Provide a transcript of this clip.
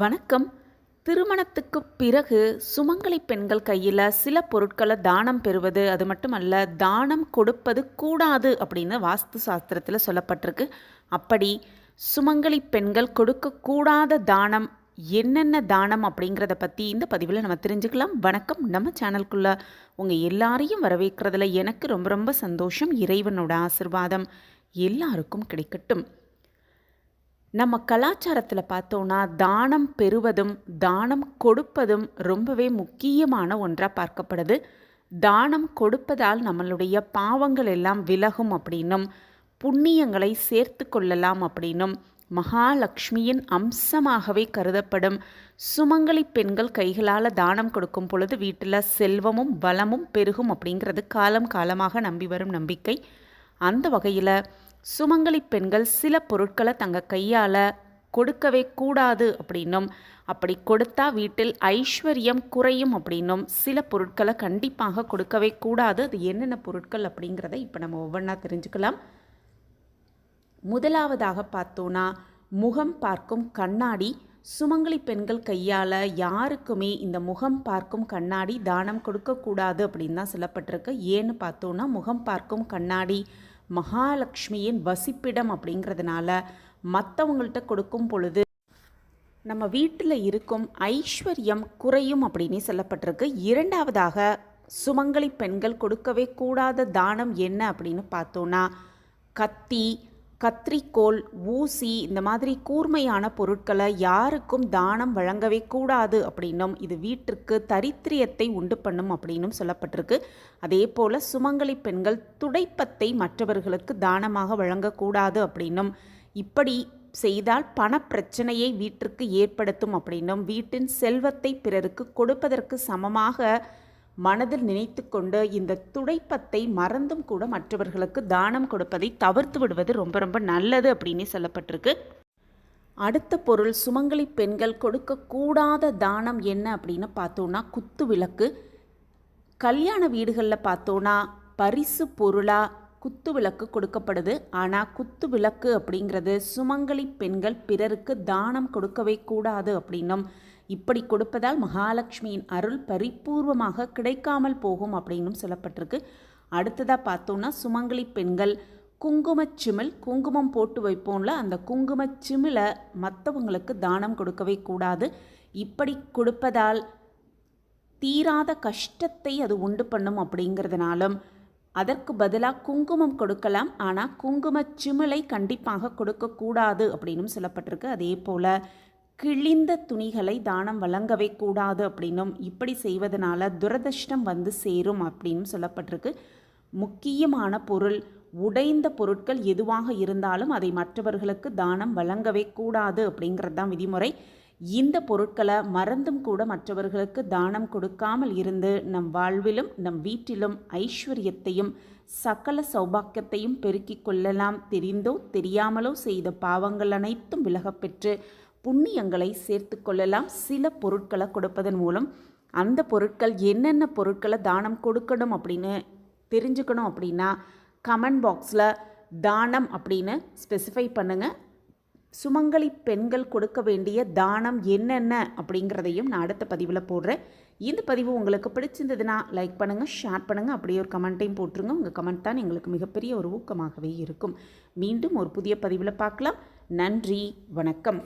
வணக்கம். திருமணத்துக்கு பிறகு சுமங்கலி பெண்கள் கையில் சில பொருட்களை தானம் பெறுவது அது மட்டுமல்ல தானம் கொடுப்பது கூடாது அப்படின்னு வாஸ்து சாஸ்திரத்தில் சொல்லப்பட்டிருக்கு. அப்படி சுமங்கலி பெண்கள் கொடுக்கக்கூடாத தானம் என்னென்ன தானம் அப்படிங்கிறத பற்றி இந்த பதிவில் நம்ம தெரிஞ்சுக்கலாம். வணக்கம். நம்ம சேனலுக்குள்ளே உங்கள் எல்லாரையும் வரவேற்கிறதுல எனக்கு ரொம்ப ரொம்ப சந்தோஷம். இறைவனோட ஆசிர்வாதம் எல்லாருக்கும் கிடைக்கட்டும். நம்ம கலாச்சாரத்தில் பார்த்தோன்னா தானம் பெறுவதும் தானம் கொடுப்பதும் ரொம்பவே முக்கியமான ஒன்றாக பார்க்கப்படுது. தானம் கொடுப்பதால் நம்மளுடைய பாவங்கள் எல்லாம் விலகும் அப்படின்னும் புண்ணியங்களை சேர்த்து கொள்ளலாம் அப்படின்னும் மகாலட்சுமியின் அம்சமாகவே கருதப்படும் சுமங்கலி பெண்கள் கைகளால் தானம் கொடுக்கும் பொழுது வீட்டில் செல்வமும் வளமும் பெருகும் அப்படிங்கிறது காலம் காலமாக நம்பி வரும் நம்பிக்கை. அந்த வகையில் சுமங்கலி பெண்கள் சில பொருட்களை தங்க கையால் கொடுக்கவே கூடாது அப்படின்னும். அப்படி கொடுத்தா வீட்டில் ஐஸ்வர்யம் குறையும் அப்படின்னும். சில பொருட்களை கண்டிப்பாக கொடுக்கவே கூடாது. அது என்னென்ன பொருட்கள் அப்படிங்கிறத இப்போ நம்ம ஒவ்வொன்றா தெரிஞ்சுக்கலாம். முதலாவதாக பார்த்தோன்னா முகம் பார்க்கும் கண்ணாடி. சுமங்கலி பெண்கள் கையால் யாருக்குமே இந்த முகம் பார்க்கும் கண்ணாடி தானம் கொடுக்கக்கூடாது அப்படின்னு தான் சொல்லப்பட்டிருக்கு. ஏன்னு பார்த்தோன்னா முகம் பார்க்கும் கண்ணாடி மகாலட்சுமியின் வசிப்பிடம் அப்படிங்கிறதுனால மற்றவங்கள்ட்ட கொடுக்கும் பொழுது நம்ம வீட்டில் இருக்கும் ஐஸ்வர்யம் குறையும் அப்படின்னு சொல்லப்பட்டிருக்கு. இரண்டாவதாக சுமங்கலி பெண்கள் கொடுக்கவே கூடாத தானம் என்ன அப்படின்னு பார்த்தோன்னா கத்தி கத்திரிக்கோல் ஊசி இந்த மாதிரி கூர்மையான பொருட்களை யாருக்கும் தானம் வழங்கவே கூடாது அப்படின்னும் இது வீட்டிற்கு தரித்திரியத்தை உண்டு பண்ணும் அப்படின்னும் சொல்லப்பட்டிருக்கு. அதே போல் சுமங்கலி பெண்கள் துடைப்பத்தை மற்றவர்களுக்கு தானமாக வழங்கக்கூடாது அப்படின்னும் இப்படி செய்தால் பணப்பிரச்சனையை வீட்டிற்கு ஏற்படுத்தும் அப்படின்னும் வீட்டின் செல்வத்தை பிறருக்கு கொடுப்பதற்கு சமமாக மனதில் நினைத்து கொண்டு இந்த துடைப்பத்தை மறந்தும் கூட மற்றவர்களுக்கு தானம் கொடுப்பதை தவிர்த்து விடுவது ரொம்ப ரொம்ப நல்லது அப்படின்னு சொல்லப்பட்டிருக்கு. அடுத்த பொருள் சுமங்கலி பெண்கள் கொடுக்கக்கூடாத தானம் என்ன அப்படின்னு பார்த்தோன்னா குத்து விளக்கு. கல்யாண வீடுகளில் பார்த்தோன்னா பரிசு பொருளாக குத்து விளக்கு கொடுக்கப்படுது. ஆனால் குத்து விளக்கு அப்படிங்கிறது சுமங்கலி பெண்கள் பிறருக்கு தானம் கொடுக்கவே கூடாது அப்படின்னும் இப்படி கொடுப்பதால் மகாலட்சுமியின் அருள் பரிபூர்வமாக கிடைக்காமல் போகும் அப்படின்னும் சொல்லப்பட்டிருக்கு. அடுத்ததாக பார்த்தோன்னா சுமங்கலி பெண்கள் குங்குமச்சிமிழ் குங்குமம் போட்டு வைப்போம்ல அந்த குங்குமச்சிமிழை மற்றவங்களுக்கு தானம் கொடுக்கவே கூடாது. இப்படி கொடுப்பதால் தீராத கஷ்டத்தை அது உண்டு பண்ணும் அப்படிங்கிறதுனாலும் அதற்கு பதிலாக குங்குமம் கொடுக்கலாம். ஆனால் குங்குமச் சிமிழை கண்டிப்பாக கொடுக்கக்கூடாது அப்படின்னும் சொல்லப்பட்டிருக்கு. அதே போல் கிழிந்த துணிகளை தானம் வழங்கவே கூடாது அப்படின்னும் இப்படி செய்வதனால துரதிருஷ்டம் வந்து சேரும் அப்படின்னு சொல்லப்பட்டிருக்கு. முக்கியமான பொருள் உடைந்த பொருட்கள் எதுவாக இருந்தாலும் அதை மற்றவர்களுக்கு தானம் வழங்கவே கூடாது அப்படிங்கிறது தான் விதிமுறை. இந்த பொருட்களை மறந்தும் கூட மற்றவர்களுக்கு தானம் கொடுக்காமல் இருந்து நம் வாழ்விலும் நம் வீட்டிலும் ஐஸ்வர்யத்தையும் சகல சௌபாக்கியத்தையும் பெருக்கிக் கொள்ளலாம். தெரிந்தோ தெரியாமலோ செய்த பாவங்கள் அனைத்தும் விலகப்பெற்று புண்ணியங்களை சேர்த்து கொள்ளலாம். சில பொருட்களை கொடுப்பதன் மூலம் அந்த பொருட்கள் என்னென்ன பொருட்களை தானம் கொடுக்கணும் அப்படின்னு தெரிஞ்சுக்கணும் அப்படின்னா கமெண்ட் பாக்ஸில் தானம் அப்படின்னு ஸ்பெசிஃபை பண்ணுங்கள் சுமங்கலி பெண்கள் கொடுக்க வேண்டிய தானம் என்னென்ன அப்படிங்கிறதையும் நான் அடுத்த பதிவில் போடுறேன். இந்த பதிவு உங்களுக்கு பிடிச்சிருந்ததுன்னா லைக் பண்ணுங்கள் ஷேர் பண்ணுங்கள் அப்படியே ஒரு கமெண்ட்டையும் போட்டுருங்க. உங்கள் கமெண்ட் தான் எங்களுக்கு மிகப்பெரிய ஒரு ஊக்கமாகவே இருக்கும். மீண்டும் ஒரு புதிய பதிவில் பார்க்கலாம். நன்றி வணக்கம்.